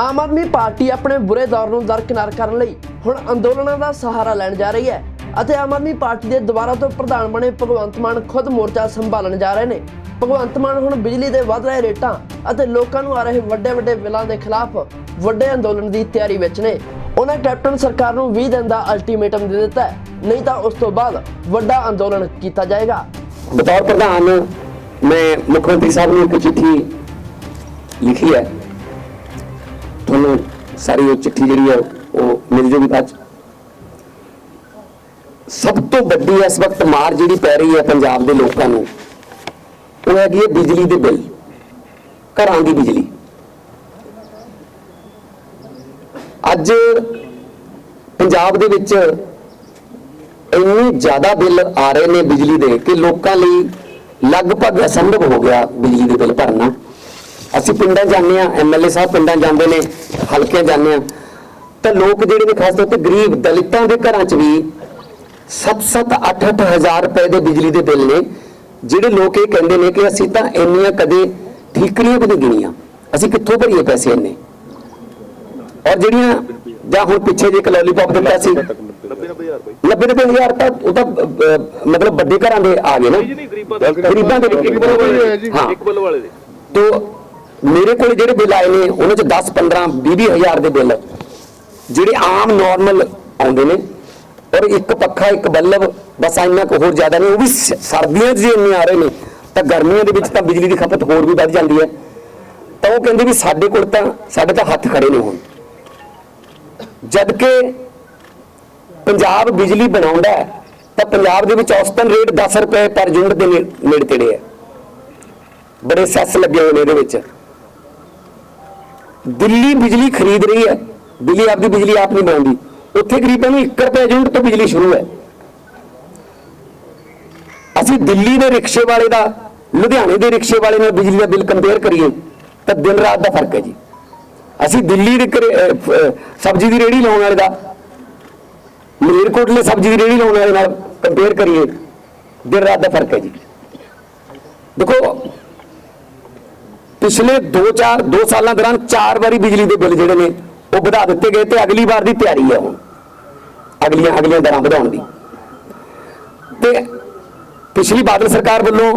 Aam Aadmi party ਆਪਣੇ ਬੁਰੇ ਦੌਰ ਨੂੰ ਦਰਕਿਨਾਰ ਕਰਨ ਲਈ ਹੁਣ ਅੰਦੋਲਨਾਂ ਦਾ ਸਹਾਰਾ ਲੈਣ ਜਾ ਰਹੀ ਹੈ ਅਤੇ ਆਮ ਆਦਮੀ ਪਾਰਟੀ ਦੇ ਦੁਬਾਰਾ ਤੋਂ ਪ੍ਰਧਾਨ ਬਣੇ ਭਗਵੰਤ ਮਾਨ ਖੁਦ ਮੋਰਚਾ ਸੰਭਾਲਣ ਜਾ ਰਹੇ ਨੇ। ਭਗਵੰਤ ਮਾਨ ਹੁਣ ਬਿਜਲੀ ਦੇ ਵਧ ਰਹੇ ਰੇਟਾਂ ਅਤੇ ਲੋਕਾਂ ਨੂੰ ਆ ਰਹੇ ਵੱਡੇ ਵੱਡੇ ਬਿੱਲਾਂ ਦੇ ਖਿਲਾਫ ਵੱਡੇ ਅੰਦੋਲਨ ਦੀ ਤਿਆਰੀ ਵਿੱਚ ਨੇ। ਉਹਨਾਂ ਕੈਪਟਨ ਸਰਕਾਰ ਨੂੰ 20 ਦਿਨ ਦਾ ਅਲਟੀਮੇਟਮ ਦੇ ਦਿੱਤਾ ਹੈ। ਨਹੀਂ ਤਾਂ ਉਸ ਤੋਂ ਬਾਅਦ ਵੱਡਾ ਅੰਦੋਲਨ ਕੀਤਾ ਜਾਏਗਾ। ਬਤੌਰ ਪ੍ਰਧਾਨ, ਮੈਂ ਮੁੱਖ ਮੰਤਰੀ ਸਾਹਿਬ ਨੂੰ ਇੱਕ ਚਿੱਠੀ ਲਿਖੀ ਹੈ। ਤੁਹਾਨੂੰ ਸਾਰੀ ਉਹ ਚਿੱਠੀ ਜਿਹੜੀ ਹੈ, ਉਹ ਮਿਲ ਜੂਗੀ ਬਾਅਦ ਸਭ ਤੋਂ ਵੱਡੀ ਇਸ ਵਕਤ ਮਾਰ ਜਿਹੜੀ ਪੈ ਰਹੀ ਹੈ ਪੰਜਾਬ ਦੇ ਲੋਕਾਂ ਨੂੰ, ਉਹ ਹੈਗੀ ਹੈ ਬਿਜਲੀ ਦੇ ਬਿੱਲ, ਘਰਾਂ ਦੀ ਬਿਜਲੀ। ਅੱਜ ਪੰਜਾਬ ਦੇ ਵਿੱਚ ਇੰਨੇ ਜ਼ਿਆਦਾ ਬਿੱਲ ਆ ਰਹੇ ਨੇ ਬਿਜਲੀ ਦੇ, ਕਿ ਲੋਕਾਂ ਲਈ ਲਗਭਗ ਅਸੰਭਵ ਹੋ ਗਿਆ ਬਿਜਲੀ ਦੇ ਬਿੱਲ ਭਰਨਾ। ਅਸੀਂ ਪਿੰਡਾਂ ਜਾਂਦੇ ਆ ਐਮਐਲਏ ਸਾਹਿਬ ਪਿੰਡਾਂ ਜਾਂਦੇ ਨੇ ਹਲਕੇ ਜਾਂਦੇ ਆ ਤਾਂ ਲੋਕ ਜਿਹੜੇ ਨੇ ਖਾਸ ਤੌਰ ਤੇ ਗਰੀਬ ਦਲਿਤਾਂ ਦੇ ਘਰਾਂ 'ਚ ਵੀ 7-7 8-8 ਹਜ਼ਾਰ ਰੁਪਏ ਦੇ ਬਿਜਲੀ ਦੇ ਬਿੱਲ ਨੇ ਜਿਹੜੇ ਲੋਕ ਇਹ ਕਹਿੰਦੇ ਨੇ ਕਿ ਅਸੀਂ ਤਾਂ ਇੰਨੀਆਂ ਕਦੇ ਠੀਕਰੀਆਂ ਵੀ ਨਹੀਂ ਗਿਣੀਆਂ। ਅਸੀਂ ਕਿੱਥੋਂ ਭਰੀਏ ਪੈਸੇ ਇੰਨੇ? ਔਰ ਜਿਹੜੀਆਂ ਜਾਂ ਹੁਣ ਪਿੱਛੇ ਜੇ ਲੋਲੀਪੌਪ ਦਿੱਤਾ ਸੀ 90 90 ਹਜ਼ਾਰ ਤਾਂ ਉਹ ਤਾਂ ਮਤਲਬ ਵੱਡੇ ਘਰਾਂ ਦੇ ਆ ਗਏ ਨਾ। ਗਰੀਬਾਂ ਦੇ ਹਾਂ। ਇੱਕ ਬੱਲ ਵਾਲੇ ਦੇ। ਤੋ ਮੇਰੇ ਕੋਲ ਜਿਹੜੇ ਬਿੱਲ ਆਏ ਨੇ, ਉਹਨਾਂ ਚ 10 15 20 ਹਜ਼ਾਰ ਦੇ ਬਿੱਲ ਜਿਹੜੇ ਆਮ ਨਾਰਮਲ ਆਉਂਦੇ ਨੇ। ਔਰ ਇੱਕ ਪੱਖਾ, ਇੱਕ ਬੱਲਬ, ਬਸ ਇੰਨਾ ਕੁ ਹੋਰ ਜ਼ਿਆਦਾ ਨਹੀਂ, ਉਹ ਵੀ ਸਰਦੀਆਂ 'ਚ ਜੇ ਇੰਨੇ ਆ ਰਹੇ ਨੇ, ਤਾਂ ਗਰਮੀਆਂ ਦੇ ਵਿੱਚ ਤਾਂ ਬਿਜਲੀ ਦੀ ਖਪਤ ਹੋਰ ਵੀ ਵੱਧ ਜਾਂਦੀ ਹੈ। ਤਾਂ ਉਹ ਕਹਿੰਦੇ ਵੀ ਸਾਡੇ ਕੋਲ ਤਾਂ, ਸਾਡੇ ਤਾਂ ਹੱਥ ਖੜੇ ਨੇ ਹੁਣ। ਜਦ ਕਿ ਪੰਜਾਬ ਬਿਜਲੀ ਬਣਾਉਂਦਾ ਤਾਂ ਪੰਜਾਬ ਦੇ ਵਿੱਚ ਔਸਤਨ ਰੇਟ 10 ਰੁਪਏ ਪਰ ਯੂਨਿਟ ਦੇ ਨੇ- ਨੇੜੇ ਤੇੜੇ ਹੈ। ਬੜੇ ਸੈਸ ਲੱਗੇ ਹੋਏ ਨੇ ਇਹਦੇ ਵਿੱਚ। ਦਿੱਲੀ ਬਿਜਲੀ ਖਰੀਦ ਰਹੀ ਹੈ। ਦਿੱਲੀ ਆਪਦੀ ਬਿਜਲੀ ਆਪ ਨਹੀਂ ਬਣਾਉਂਦੀ। ਉੱਥੇ ਗਰੀਬਾਂ ਨੂੰ 1 ਰੁਪਏ ਯੂਨਿਟ ਤੋਂ ਬਿਜਲੀ ਸ਼ੁਰੂ ਹੈ। ਅਸੀਂ ਦਿੱਲੀ ਦੇ ਰਿਕਸ਼ੇ ਵਾਲੇ ਦਾ ਲੁਧਿਆਣੇ ਦੇ ਰਿਕਸ਼ੇ ਵਾਲੇ ਨਾਲ ਬਿਜਲੀ ਦਾ ਬਿੱਲ ਕੰਪੇਅਰ ਕਰੀਏ ਤਾਂ ਦਿਨ ਰਾਤ ਦਾ ਫ਼ਰਕ ਹੈ ਜੀ। ਅਸੀਂ ਦਿੱਲੀ ਦੇ ਘਰੇ, ਸਬਜ਼ੀ ਦੀ ਰੇਹੜੀ ਲਾਉਣ ਵਾਲੇ ਦਾ ਮਲੇਰਕੋਟਲੇ ਸਬਜ਼ੀ ਦੀ ਰੇਹੜੀ ਲਾਉਣ ਵਾਲੇ ਨਾਲ ਕੰਪੇਅਰ ਕਰੀਏ ਦਿਨ ਰਾਤ ਦਾ ਫ਼ਰਕ ਹੈ ਜੀ। ਦੇਖੋ ਪਿਛਲੇ 2-4 2 ਸਾਲਾਂ ਦੌਰਾਨ ਚਾਰ ਵਾਰੀ ਬਿਜਲੀ ਦੇ ਬਿੱਲ ਜਿਹੜੇ ਨੇ, ਉਹ ਵਧਾ ਦਿੱਤੇ ਗਏ ਤੇ ਅਗਲੀ ਵਾਰ ਦੀ ਤਿਆਰੀ ਹੈ ਹੁਣ ਅਗਲੀਆਂ ਅਗਲੀਆਂ ਦਰਾਂ ਵਧਾਉਣ ਦੀ। ਤੇ ਪਿਛਲੀ ਬਾਦਲ ਸਰਕਾਰ ਵੱਲੋਂ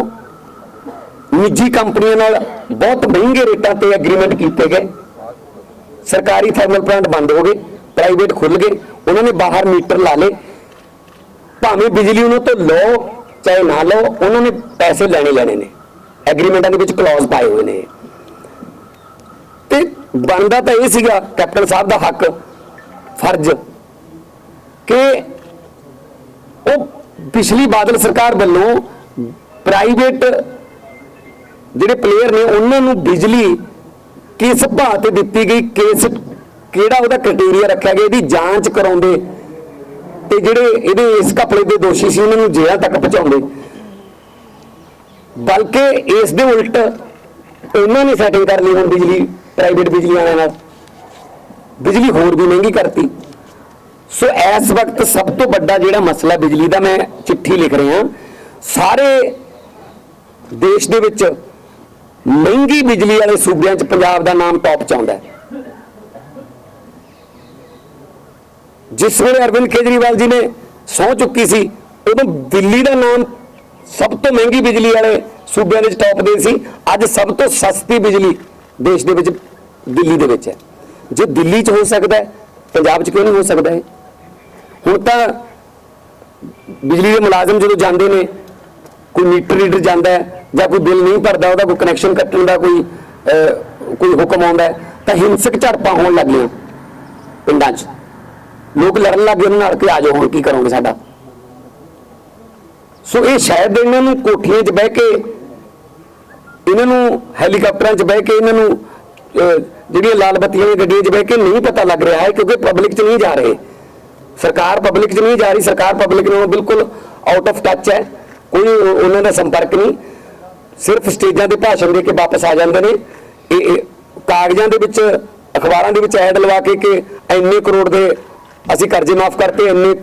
ਨਿੱਜੀ ਕੰਪਨੀਆਂ ਨਾਲ ਬਹੁਤ ਮਹਿੰਗੇ ਰੇਟਾਂ ਤੇ ਐਗਰੀਮੈਂਟ ਕੀਤੇ ਗਏ। ਸਰਕਾਰੀ ਥਰਮਲ ਪਲਾਂਟ ਬੰਦ ਹੋ ਗਏ ਪ੍ਰਾਈਵੇਟ ਖੁੱਲ ਗਏ, ਉਹਨਾਂ ਨੇ ਬਾਹਰ ਮੀਟਰ ਲਾ ਲਏ। ਭਾਵੇਂ ਬਿਜਲੀ ਉਹਨਾਂ ਤੋਂ ਲਓ, ਚਾਹੇ ਨਾ ਲਓ, ਉਹਨਾਂ ਨੇ ਪੈਸੇ ਲੈਣੇ ਲੈਣੇ ਨੇ। ਐਗਰੀਮੈਂਟਾਂ ਦੇ ਵਿੱਚ ਕਲੌਜ਼ ਪਾਏ ਹੋਏ ਨੇ। ਤੇ ਬਣਦਾ ਤਾਂ ਇਹ ਸੀਗਾ ਕੈਪਟਨ ਸਾਹਿਬ ਦਾ ਹੱਕ, ਫਰਜ਼, ਕਿ ਉਹ ਪਿਛਲੀ ਬਾਦਲ ਸਰਕਾਰ ਵੱਲੋਂ ਪ੍ਰਾਈਵੇਟ ਜਿਹੜੇ ਪਲੇਅਰ ਨੇ, ਉਹਨਾਂ ਨੂੰ ਬਿਜਲੀ ਕਿਸ ਭਾਅ ਤੇ ਦਿੱਤੀ ਗਈ, ਕਿਸ ਕਿਹੜਾ ਉਹਦਾ ਕ੍ਰਾਈਟੇਰੀਆ ਰੱਖਿਆ ਗਿਆ, ਇਹਦੀ ਜਾਂਚ ਕਰਾਉਂਦੇ ਤੇ ਜਿਹੜੇ ਇਹਦੇ ਇਸ ਘਪਲੇ ਦੇ ਦੋਸ਼ੀ ਸੀ, ਉਹਨਾਂ ਨੂੰ ਜੇਲ੍ਹਾਂ ਤੱਕ ਪਹੁੰਚਾਉਂਦੇ। ਬਲਕਿ ਇਸ ਦੇ ਉਲਟ ਉਹਨਾਂ ਨੇ ਸੈਟਿੰਗ ਕਰ ਲਈ ਹੁਣ ਬਿਜਲੀ ਪ੍ਰਾਈਵੇਟ ਬਿਜਲੀ ਵਾਲਿਆਂ ਨਾਲ। ਬਿਜਲੀ ਹੋਰ ਵੀ ਮਹਿੰਗੀ ਕਰਤੀ। ਸੋ ਇਸ ਵਕਤ ਸਭ ਤੋਂ ਵੱਡਾ ਜਿਹੜਾ ਮਸਲਾ ਬਿਜਲੀ ਦਾ ਮੈਂ ਚਿੱਠੀ ਲਿਖ ਰਿਹਾ। ਸਾਰੇ ਦੇਸ਼ ਦੇ ਵਿੱਚ ਮਹਿੰਗੀ ਬਿਜਲੀ ਵਾਲੇ ਸੂਬਿਆਂ 'ਚ ਪੰਜਾਬ ਦਾ ਨਾਮ ਟੌਪ 'ਚ ਆਉਂਦਾ ਹੈ। ਜਿਸ ਵੇਲੇ ਅਰਵਿੰਦ ਕੇਜਰੀਵਾਲ ਜੀ ਨੇ ਸਹੁੰ ਚੁੱਕੀ ਸੀ, ਉਦੋਂ ਦਿੱਲੀ ਦਾ ਨਾਮ ਸਭ ਤੋਂ ਮਹਿੰਗੀ ਬਿਜਲੀ ਵਾਲੇ ਸੂਬਿਆਂ ਦੇ ਵਿੱਚ ਟੌਪ ਦੇ ਸੀ। ਅੱਜ ਸਭ ਤੋਂ ਸਸਤੀ ਬਿਜਲੀ ਦੇਸ਼ ਦੇ ਵਿੱਚ ਦਿੱਲੀ ਦੇ ਵਿੱਚ ਹੈ। ਜੇ ਦਿੱਲੀ 'ਚ ਹੋ ਸਕਦਾ ਹੈ, ਪੰਜਾਬ 'ਚ ਕਿਉਂ ਨਹੀਂ ਹੋ ਸਕਦਾ ਹੈ ਹੁਣ ਤਾਂ ਬਿਜਲੀ ਦੇ ਮੁਲਾਜ਼ਮ ਜਦੋਂ ਜਾਂਦੇ ਨੇ, ਕੋਈ ਮੀਟਰ ਰੀਡਰ ਜਾਂਦਾ ਹੈ ਜਾਂ ਕੋਈ ਬਿੱਲ ਨਹੀਂ ਭਰਦਾ ਉਹਦਾ, ਕੋਈ ਕਨੈਕਸ਼ਨ ਕੱਟਣ ਦਾ ਕੋਈ ਕੋਈ ਹੁਕਮ ਆਉਂਦਾ ਤਾਂ ਹਿੰਸਕ ਝੜਪਾਂ ਹੋਣ ਲੱਗੀਆਂ ਪਿੰਡਾਂ 'ਚ। ਲੋਕ ਲੜਨ ਲੱਗ ਗਏ, ਉਹਨਾਂ ਨਾਲ ਕਿ ਆ ਜਾਓ, ਹੁਣ ਕੀ ਕਰੋਗੇ ਸਾਡਾ? ਸੋ ਇਹ ਸ਼ਾਇਦ ਇਹਨਾਂ ਨੂੰ ਕੋਠੀਆਂ 'ਚ ਬਹਿ ਕੇ, ਇਹਨਾਂ ਨੂੰ ਹੈਲੀਕਾਪਟਰਾਂ 'ਚ ਬਹਿ ਕੇ, ਇਹਨਾਂ ਨੂੰ ਜਿਹੜੀਆਂ ਲਾਲ ਬੱਤੀਆਂ ਦੀਆਂ ਗੱਡੀਆਂ 'ਚ ਬਹਿ ਕੇ ਨਹੀਂ ਪਤਾ ਲੱਗ ਰਿਹਾ ਹੈ ਕਿਉਂਕਿ ਪਬਲਿਕ 'ਚ ਨਹੀਂ ਜਾ ਰਹੇ। ਸਰਕਾਰ ਪਬਲਿਕ 'ਚ ਨਹੀਂ ਜਾ ਰਹੀ, ਸਰਕਾਰ ਪਬਲਿਕ ਨਾਲ ਬਿਲਕੁਲ ਆਊਟ ਆਫ ਟੱਚ ਹੈ। ਕੋਈ ਉਹਨਾਂ ਦਾ ਸੰਪਰਕ ਨਹੀਂ। ਸਿਰਫ ਸਟੇਜਾਂ ਤੇ ਭਾਸ਼ਣ ਦੇ ਕੇ ਵਾਪਸ ਆ ਜਾਂਦੇ ਨੇ। ਇਹ ਇਹ ਕਾਗਜ਼ਾਂ ਦੇ ਵਿੱਚ, ਅਖਬਾਰਾਂ ਦੇ ਵਿੱਚ ਐਡ ਲਵਾ ਕੇ ਕਿ ਇੰਨੇ ਕਰੋੜ ਦੇ ਅਸੀਂ ਕਰਜ਼ੇ ਮਾਫ ਕਰਤੇ, ਇੰਨੇ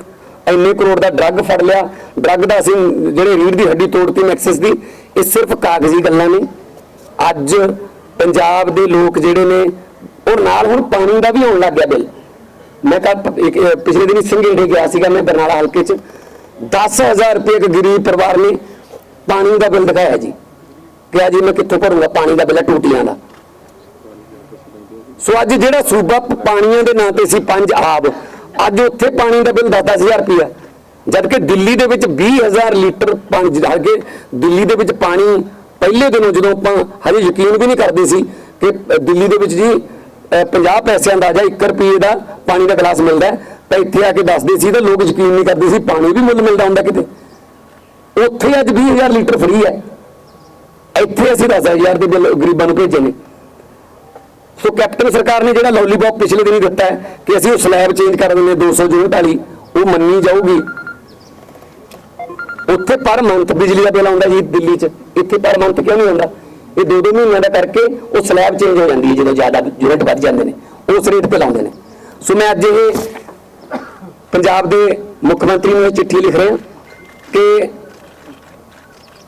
ਇੰਨੇ ਕਰੋੜ ਦਾ ਡਰੱਗ ਫੜ ਲਿਆ। ਡਰੱਗ ਦਾ ਅਸੀਂ ਜਿਹੜੇ ਰੀੜ ਦੀ ਹੱਡੀ ਤੋੜਤੀ ਮੈਕਸਿਸ ਦੀ, ਇਹ ਸਿਰਫ ਕਾਗਜ਼ੀ ਗੱਲਾਂ ਨੇ। ਅੱਜ ਪੰਜਾਬ ਦੇ ਲੋਕ ਜਿਹੜੇ ਨੇ, ਉਹ ਨਾਲ ਹੁਣ ਪਾਣੀ ਦਾ ਵੀ ਆਉਣ ਲੱਗ ਗਿਆ ਬਿੱਲ। ਮੈਂ ਕੱਲ ਪਿਛਲੇ ਦਿਨ ਸਿੰਘੇੜੇ ਗਿਆ ਸੀਗਾ ਮੈਂ ਬਰਨਾਲਾ ਹਲਕੇ 'ਚ। 10000 ਰੁਪਏ ਇੱਕ ਗਰੀਬ ਪਰਿਵਾਰ ਨੇ ਪਾਣੀ ਦਾ ਬਿੱਲ ਦਿਖਾਇਆ ਜੀ। ਕਿ ਅੱਜ ਮੈਂ ਕਿੱਥੋਂ ਭਰੂਗਾ ਪਾਣੀ ਦਾ ਬਿੱਲ ਟੂਟੀਆਂ ਦਾ। ਸੋ ਅੱਜ ਜਿਹੜਾ ਸੂਬਾ ਪਾਣੀਆਂ ਦੇ ਨਾਂ ਤੇ ਸੀ ਪੰਜ ਆਬ ਅੱਜ ਉੱਥੇ ਪਾਣੀ ਦਾ ਬਿੱਲ 10000 ਰੁਪਇਆ। ਜਦਕਿ ਦਿੱਲੀ ਦੇ ਵਿੱਚ 20000 ਲੀਟਰ ਪਾਣੀ ਜਿਹੜਾ ਕਿ ਦਿੱਲੀ ਦੇ ਵਿੱਚ ਪਾਣੀ ਪਹਿਲੇ ਦਿਨੋਂ ਜਦੋਂ ਆਪਾਂ ਹਜੇ ਯਕੀਨ ਵੀ ਨਹੀਂ ਕਰਦੇ ਸੀ ਕਿ ਦਿੱਲੀ ਦੇ ਵਿੱਚ ਜੀ 50 ਪੈਸਿਆਂ ਦਾ ਜਾਂ 1 ਰੁਪਏ ਦਾ ਪਾਣੀ ਦਾ ਗਲਾਸ ਮਿਲਦਾ ਤਾਂ ਇੱਥੇ ਆ ਕੇ ਦੱਸਦੇ ਸੀ ਤਾਂ ਲੋਕ ਯਕੀਨ ਨਹੀਂ ਕਰਦੇ ਸੀ ਪਾਣੀ ਵੀ ਮੁੱਲ ਮਿਲਦਾ ਹੁੰਦਾ ਕਿਤੇ। ਉੱਥੇ ਅੱਜ 20000 ਲੀਟਰ ਫਰੀ ਹੈ। ਇੱਥੇ ਅਸੀਂ 10000 ਦੇ ਬਿੱਲ ਗਰੀਬਾਂ ਨੂੰ ਭੇਜੇ ਨੇ। ਸੋ ਕੈਪਟਨ ਸਰਕਾਰ ਨੇ ਜਿਹੜਾ ਲੋਲੀਪੌਪ ਪਿਛਲੇ ਦਿਨ ਦਿੱਤਾ ਹੈ ਕਿ ਅਸੀਂ ਉਹ ਸਲੈਬ ਚੇਂਜ ਕਰ ਦਿੰਦੇ 200 ਯੂਨਿਟ ਵਾਲੀ, ਉਹ ਮੰਨੀ ਜਾਊਗੀ। ਉੱਥੇ ਪਰ ਮੰਥ ਬਿਜਲੀ ਦਾ ਬਿੱਲ ਆਉਂਦਾ ਜੀ ਦਿੱਲੀ 'ਚ। ਇੱਥੇ ਪਰ ਮੰਥ ਕਿਉਂ ਨਹੀਂ ਆਉਂਦਾ? ਇਹ ਦੋ ਦੋ ਮਹੀਨਿਆਂ ਦਾ ਕਰਕੇ ਉਹ ਸਲੈਬ ਚੇਂਜ ਹੋ ਜਾਂਦੀ ਹੈ, ਜਦੋਂ ਜ਼ਿਆਦਾ ਯੂਨਿਟ ਵੱਧ ਜਾਂਦੇ ਨੇ। ਉਸ ਰੇਟ ਤੇ ਲਾਉਂਦੇ ਨੇ। ਸੋ ਮੈਂ ਅੱਜ ਇਹ ਪੰਜਾਬ ਦੇ ਮੁੱਖ ਮੰਤਰੀ ਨੂੰ ਇਹ ਚਿੱਠੀ ਲਿਖ ਰਿਹਾ ਕਿ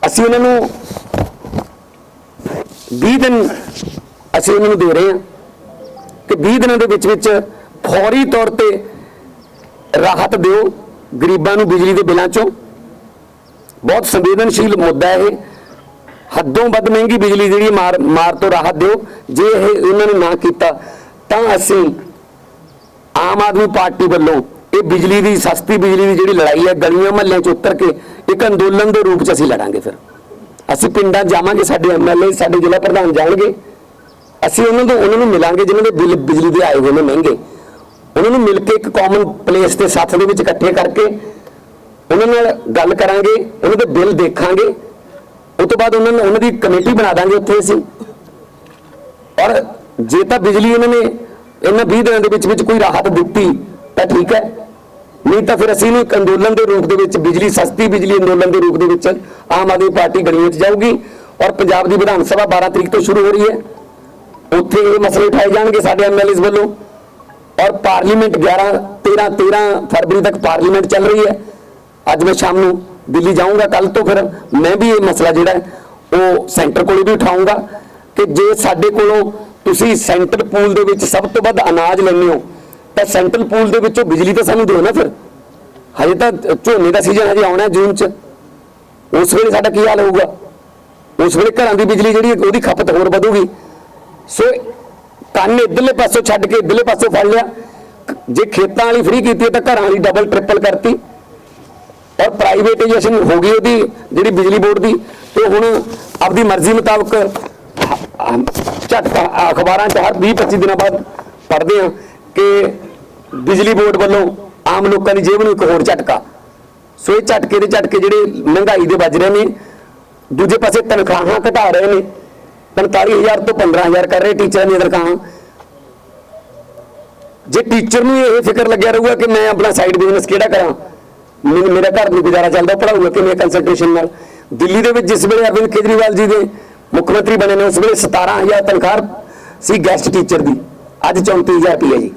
ਅਸੀਂ ਉਹਨਾਂ ਨੂੰ 20 ਦਿਨ ਅਸੀਂ ਉਹਨਾਂ ਨੂੰ ਦੇ ਰਹੇ ਹਾਂ। ਕਿ 20 ਦਿਨਾਂ ਦੇ ਵਿੱਚ ਵਿੱਚ ਫੌਰੀ ਤੌਰ ਤੇ ਰਾਹਤ ਦਿਓ, ਗਰੀਬਾਂ ਨੂੰ ਬਿਜਲੀ ਦੇ ਬਿੱਲਾਂ ਚੋਂ। ਬਹੁਤ ਸੰਵੇਦਨਸ਼ੀਲ ਮੁੱਦਾ ਹੈ ਇਹ। ਹੱਦੋਂ ਵੱਧ ਮਹਿੰਗੀ ਬਿਜਲੀ ਜਿਹੜੀ ਮਾਰ ਮਾਰ ਤੋਂ ਰਾਹਤ ਦਿਓ। ਜੇ ਇਹ ਉਹਨਾਂ ਨੇ ਨਾ ਕੀਤਾ, ਤਾਂ ਅਸੀਂ ਆਮ ਆਦਮੀ ਪਾਰਟੀ ਵੱਲੋਂ ਇਹ ਬਿਜਲੀ ਦੀ, ਸਸਤੀ ਬਿਜਲੀ ਦੀ ਜਿਹੜੀ ਲੜਾਈ ਹੈ, ਗਲੀਆਂ ਮਹੱਲਿਆਂ 'ਚ ਉਤਰ ਕੇ ਇੱਕ ਅੰਦੋਲਨ ਦੇ ਰੂਪ 'ਚ ਅਸੀਂ ਲੜਾਂਗੇ ਫਿਰ। ਅਸੀਂ ਪਿੰਡਾਂ ਜਾਵਾਂਗੇ, ਸਾਡੇ ਐਮਐਲਏ ਸਾਡੇ ਜ਼ਿਲ੍ਹਾ ਪ੍ਰਧਾਨ ਜਾਣਗੇ। ਅਸੀਂ ਉਹਨਾਂ ਤੋਂ ਉਹਨਾਂ ਨੂੰ ਮਿਲਾਂਗੇ, ਜਿਨ੍ਹਾਂ ਦੇ ਬਿੱਲ ਬਿਜਲੀ ਦੇ ਆਏ ਹੋਏ ਨੇ ਮਹਿੰਗੇ। ਉਹਨਾਂ ਨੂੰ ਮਿਲ ਕੇ ਇੱਕ ਕਾਮਨ ਪਲੇਸ ਤੇ ਸਾਥ ਦੇ ਵਿੱਚ ਇਕੱਠੇ ਕਰਕੇ ਉਹਨਾਂ ਨਾਲ ਗੱਲ ਕਰਾਂਗੇ, ਉਹਨਾਂ ਦੇ ਬਿੱਲ ਦੇਖਾਂਗੇ। ਉਸ ਤੋਂ ਬਾਅਦ ਉਹਨਾਂ ਨੂੰ ਉਹਨਾਂ ਦੀ ਕਮੇਟੀ ਬਣਾ ਦਾਂਗੇ ਉੱਥੇ ਅਸੀਂ। ਔਰ ਜੇ ਤਾਂ ਬਿਜਲੀ ਉਹਨਾਂ ਨੇ ਇਹਨਾਂ 20 ਦਿਨਾਂ ਦੇ ਵਿੱਚ ਵਿੱਚ ਕੋਈ ਰਾਹਤ ਦਿੱਤੀ, ਤਾਂ ਠੀਕ ਹੈ। ਨਹੀਂ ਤਾਂ ਫਿਰ ਅਸੀਂ ਨੂੰ ਅੰਦੋਲਨ ਦੇ ਰੂਪ ਦੇ ਵਿੱਚ ਬਿਜਲੀ ਸਸਤੀ ਬਿਜਲੀ ਅੰਦੋਲਨ ਦੇ ਰੂਪ ਦੇ ਵਿੱਚ ਆਮ ਆਦਮੀ ਪਾਰਟੀ ਗਲੀਆਂ 'ਚ ਜਾਊਗੀ। ਔਰ ਪੰਜਾਬ ਦੀ ਵਿਧਾਨ ਸਭਾ 12 ਤਰੀਕ ਤੋਂ ਸ਼ੁਰੂ ਹੋ ਰਹੀ ਹੈ। ਉੱਥੇ ਇਹ ਮਸਲੇ ਉਠਾਏ ਜਾਣਗੇ ਸਾਡੇ ਐਮਐਲਏਸ ਵੱਲੋਂ, ਔਰ ਪਾਰਲੀਮੈਂਟ 11 13 13 ਫਰਵਰੀ ਤੱਕ ਪਾਰਲੀਮੈਂਟ ਚੱਲ ਰਹੀ ਹੈ। ਅੱਜ ਮੈਂ ਸ਼ਾਮ ਨੂੰ ਦਿੱਲੀ ਜਾਊਂਗਾ ਕੱਲ ਤੋਂ ਫਿਰ ਮੈਂ ਵੀ ਇਹ ਮਸਲਾ ਜਿਹੜਾ ਉਹ ਸੈਂਟਰ ਕੋਲੇ ਵੀ ਉਠਾਊਂਗਾ ਕਿ ਜੇ ਸਾਡੇ ਕੋਲੋਂ ਤੁਸੀਂ ਸੈਂਟਰ ਪੂਲ ਦੇ ਵਿੱਚ ਸਭ ਤੋਂ ਵੱਧ ਅਨਾਜ ਲੈਂਦੇ ਹੋ, ਤਾਂ ਸੈਂਟਰ ਪੂਲ ਦੇ ਵਿੱਚੋਂ ਬਿਜਲੀ ਤਾਂ ਸਾਨੂੰ ਦਿਓ ਨਾ ਫਿਰ। ਹਜੇ ਤਾਂ ਝੋਨੇ ਦਾ ਸੀਜ਼ਨ ਹਜੇ ਆਉਣਾ ਜੂਨ 'ਚ। ਉਸ ਵੇਲੇ ਸਾਡਾ ਕੀ ਹਾਲ ਹੋਊਗਾ? ਉਸ ਵੇਲੇ ਘਰਾਂ ਦੀ ਬਿਜਲੀ ਜਿਹੜੀ ਉਹਦੀ ਖਪਤ ਹੋਰ ਵਧੂਗੀ। ਸੋ ਕੰਨ ਇਧਰਲੇ ਪਾਸੋਂ ਛੱਡ ਕੇ ਇਧਰਲੇ ਪਾਸੋਂ ਫੜ ਲਿਆ। ਜੇ ਖੇਤਾਂ ਵਾਲੀ ਫ੍ਰੀ ਕੀਤੀ ਤਾਂ ਘਰਾਂ ਵਾਲੀ ਡਬਲ ਟ੍ਰਿਪਲ ਕਰਤੀ। ਔਰ ਪ੍ਰਾਈਵੇਟਾਈਜੇਸ਼ਨ ਹੋ ਗਈ ਉਹਦੀ, ਜਿਹੜੀ ਬਿਜਲੀ ਬੋਰਡ ਦੀ। ਤੇ ਹੁਣ ਆਪਦੀ ਮਰਜ਼ੀ ਮੁਤਾਬਕ ਝਟ ਅਖਬਾਰਾਂ 'ਚ ਹਰ 20-25 ਦਿਨਾਂ ਬਾਅਦ ਪੜ੍ਹਦੇ ਹਾਂ ਕਿ ਬਿਜਲੀ ਬੋਰਡ ਵੱਲੋਂ ਆਮ ਲੋਕਾਂ ਦੀ ਜੇਬ ਨੂੰ ਇੱਕ ਹੋਰ ਝਟਕਾ। ਸੋ ਇਹ ਝਟਕੇ ਦੇ ਝਟਕੇ ਜਿਹੜੇ ਮਹਿੰਗਾਈ ਦੇ ਵੱਜ ਰਹੇ ਨੇ, ਦੂਜੇ ਪਾਸੇ ਤਨਖਾਹਾਂ ਘਟਾ ਰਹੇ ਨੇ। 45000 ਤੋਂ 15000 ਕਰ ਰਹੇ ਟੀਚਰਾਂ ਦੀ ਤਨਖਾਹਾਂ। ਜੇ ਟੀਚਰ ਨੂੰ ਇਹ ਫਿਕਰ ਲੱਗਿਆ ਰਹੂਗਾ ਕਿ ਮੈਂ ਆਪਣਾ ਸਾਈਡ ਬਿਜ਼ਨਸ ਕਿਹੜਾ ਕਰਾਂ, ਮੈਨੂੰ ਮੇਰਾ ਘਰ ਨਹੀਂ ਗੁਜ਼ਾਰਾ ਚੱਲਦਾ ਪੜਾਉਂਗਾ ਕਿਵੇਂ ਕੰਸੈਂਟ੍ਰੇਸ਼ਨ ਨਾਲ। ਦਿੱਲੀ ਦੇ ਵਿੱਚ ਜਿਸ ਵੇਲੇ ਅਰਵਿੰਦ ਕੇਜਰੀਵਾਲ ਜੀ ਦੇ ਮੁੱਖ ਮੰਤਰੀ ਬਣੇ ਨੇ, ਉਸ ਵੇਲੇ 17000 ਤਨਖਾਹ ਸੀ ਗੈਸਟ ਟੀਚਰ ਦੀ। ਅੱਜ 34000 ਰੁਪਏ ਜੀ।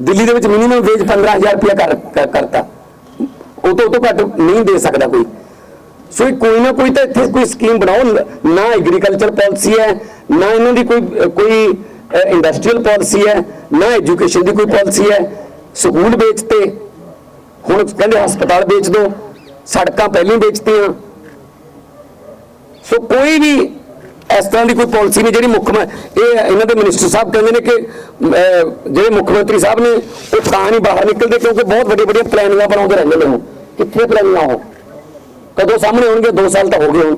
ਦਿੱਲੀ ਦੇ ਵਿੱਚ ਮਿਨੀਮਮ ਵੇਜ 15000 ਰੁਪਏ ਕਰਤਾ। ਉਹ ਤੋਂ ਉਹ ਤੋਂ ਘੱਟ ਨਹੀਂ ਦੇ ਸਕਦਾ ਕੋਈ। ਸੋ ਕੋਈ ਨਾ ਕੋਈ ਤਾਂ ਇੱਥੇ ਕੋਈ ਸਕੀਮ ਬਣਾਓ। ਨਾ ਐਗਰੀਕਲਚਰ ਪਾਲਿਸੀ ਹੈ, ਨਾ ਇਹਨਾਂ ਦੀ ਕੋਈ ਕੋਈ ਇੰਡਸਟਰੀਅਲ ਪਾਲਿਸੀ ਹੈ, ਨਾ ਐਜੂਕੇਸ਼ਨ ਦੀ ਕੋਈ ਪਾਲਿਸੀ ਹੈ। ਸਕੂਲ ਵੇਚਤੇ, ਹੁਣ ਕਹਿੰਦੇ ਹਸਪਤਾਲ ਵੇਚ ਦਿਓ ਸੜਕਾਂ ਪਹਿਲਾਂ ਵੇਚਤੀਆਂ। ਸੋ ਕੋਈ ਵੀ ਇਸ ਤਰ੍ਹਾਂ ਦੀ ਕੋਈ ਪਾਲਿਸੀ ਨਹੀਂ ਜਿਹੜੀ ਮੁੱਖ ਇਹ ਇਹਨਾਂ ਦੇ ਮਿਨਿਸਟਰ ਸਾਹਿਬ ਕਹਿੰਦੇ ਨੇ ਕਿ ਜਿਹੜੇ ਮੁੱਖ ਮੰਤਰੀ ਸਾਹਿਬ ਨੇ, ਉਹ ਤਾਂ ਨਹੀਂ ਬਾਹਰ ਨਿਕਲਦੇ ਕਿਉਂਕਿ ਬਹੁਤ ਵੱਡੇ ਵੱਡੇ ਪਲਾਨਿੰਗਾਂ ਬਣਾਉਂਦੇ ਰਹਿੰਦੇ ਨੇ ਕਿੱਥੇ ਪਲਾਨਿੰਗਾਂ ਹੋ ਕਦੋਂ ਸਾਹਮਣੇ ਹੋਣਗੇ 2 ਸਾਲ ਤਾਂ ਹੋ ਗਏ ਹੁਣ।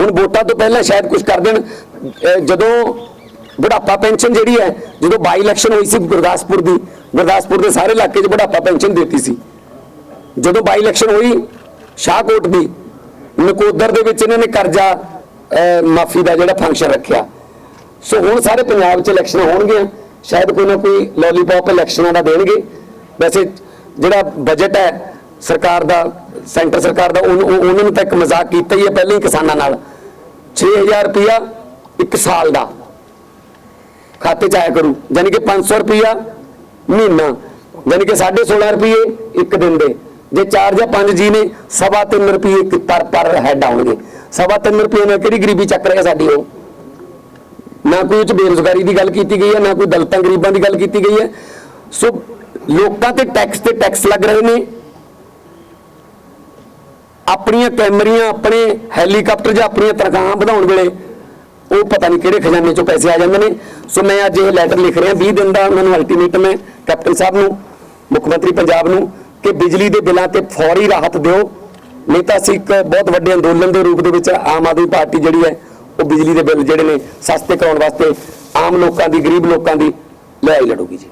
ਹੁਣ ਵੋਟਾਂ ਤੋਂ ਪਹਿਲਾਂ ਸ਼ਾਇਦ ਕੁਝ ਕਰ ਦੇਣ। ਜਦੋਂ ਬੁਢਾਪਾ ਪੈਨਸ਼ਨ ਜਿਹੜੀ ਹੈ, ਜਦੋਂ ਬਾਈ ਇਲੈਕਸ਼ਨ ਹੋਈ ਸੀ ਗੁਰਦਾਸਪੁਰ ਦੀ, ਗੁਰਦਾਸਪੁਰ ਦੇ ਸਾਰੇ ਇਲਾਕੇ 'ਚ ਬੁਢਾਪਾ ਪੈਨਸ਼ਨ ਦਿੱਤੀ ਸੀ। ਜਦੋਂ ਬਾਈ ਇਲੈਕਸ਼ਨ ਹੋਈ, ਸ਼ਾਹਕੋਟ ਦੀ, ਨਕੋਦਰ ਦੇ ਵਿੱਚ ਇਹਨਾਂ ਨੇ ਕਰਜ਼ਾ ਮਾਫੀ ਦਾ ਜਿਹੜਾ ਫੰਕਸ਼ਨ ਰੱਖਿਆ। ਸੋ ਹੁਣ ਸਾਰੇ ਪੰਜਾਬ 'ਚ ਇਲੈਕਸ਼ਨ ਹੋਣਗੇ ਸ਼ਾਇਦ ਕੋਈ ਨਾ ਕੋਈ ਲੋਲੀਪੌਪ ਇਲੈਕਸ਼ਨਾਂ ਦਾ ਦੇਣਗੇ। ਵੈਸੇ ਜਿਹੜਾ ਬਜਟ ਹੈ ਸਰਕਾਰ ਦਾ, ਸੈਂਟਰ ਸਰਕਾਰ ਦਾ, ਉਹਨਾਂ ਨੂੰ ਤਾਂ ਇੱਕ ਮਜ਼ਾਕ ਕੀਤਾ ਹੀ ਹੈ ਪਹਿਲਾਂ ਹੀ ਕਿਸਾਨਾਂ ਨਾਲ। 6000 ਰੁਪਇਆ ਇੱਕ ਸਾਲ ਦਾ। ਖਾਤੇ ਚ ਆਇਆ ਕਰੂ। ਯਾਨੀ ਕਿ 500 ਰੁਪਇਆ ਮਹੀਨਾ। ਯਾਨੀ ਕਿ 16.5 ਰੁਪਏ ਇੱਕ ਦਿਨ ਦੇ। ਜੇ 4 ਜਾਂ 5 ਜੀ ਨੇ, ਸਵਾ 3 ਰੁਪਏ ਪਰ ਪਰ ਹੈਡ ਆਉਣਗੇ। ਸਵਾ 3 ਰੁਪਏ ਨਾਲ ਕਿਹੜੀ ਗਰੀਬੀ ਚੱਕ ਰਿਹਾ ਸਾਡੀ ਉਹ? ਨਾ ਕੋਈ ਚ ਬੇਰੋਜ਼ਗਾਰੀ ਦੀ ਗੱਲ ਕੀਤੀ ਗਈ ਹੈ, ਨਾ ਕੋਈ ਦਲਤਾਂ ਗਰੀਬਾਂ ਦੀ ਗੱਲ ਕੀਤੀ ਗਈ ਹੈ। ਸੋ ਲੋਕਾਂ ਤੇ ਟੈਕਸ ਤੇ ਟੈਕਸ ਲੱਗ ਰਹੇ ਨੇ। ਆਪਣੀਆਂ ਕੈਮਰੀਆਂ, ਆਪਣੇ ਹੈਲੀਕਾਪਟਰ ਜਾਂ ਆਪਣੀਆਂ ਤਨਖਾਹਾਂ ਵਧਾਉਣ ਵੇਲੇ ਉਹ ਪਤਾ ਨਹੀਂ ਕਿਹੜੇ ਖਜ਼ਾਨੇ ਚੋਂ ਪੈਸੇ ਆ ਜਾਂਦੇ ਨੇ। ਸੋ ਮੈਂ ਅੱਜ ਇਹ ਲੈਟਰ ਲਿਖ ਰਿਹਾ 20 ਦਿਨ ਦਾ ਉਹਨਾਂ ਨੂੰ ਅਲਟੀਮੇਟਮ ਹੈ ਕੈਪਟਨ ਸਾਹਿਬ ਨੂੰ, ਮੁੱਖ ਮੰਤਰੀ ਪੰਜਾਬ ਨੂੰ ਕਿ ਬਿਜਲੀ ਦੇ ਬਿੱਲਾਂ ਤੇ ਫੌਰੀ ਰਾਹਤ ਦਿਓ। ਨਹੀਂ ਤਾਂ ਅਸੀਂ ਇੱਕ ਬਹੁਤ ਵੱਡੇ ਅੰਦੋਲਨ ਦੇ ਰੂਪ ਦੇ ਵਿੱਚ ਆਮ ਆਦਮੀ ਪਾਰਟੀ ਜਿਹੜੀ ਹੈ, ਉਹ ਬਿਜਲੀ ਦੇ ਬਿੱਲ ਜਿਹੜੇ ਨੇ ਸਸਤੇ ਕਰਾਉਣ ਵਾਸਤੇ ਆਮ ਲੋਕਾਂ ਦੀ, ਗਰੀਬ ਲੋਕਾਂ ਦੀ ਲੜਾਈ ਲੜੂਗੀ ਜੀ।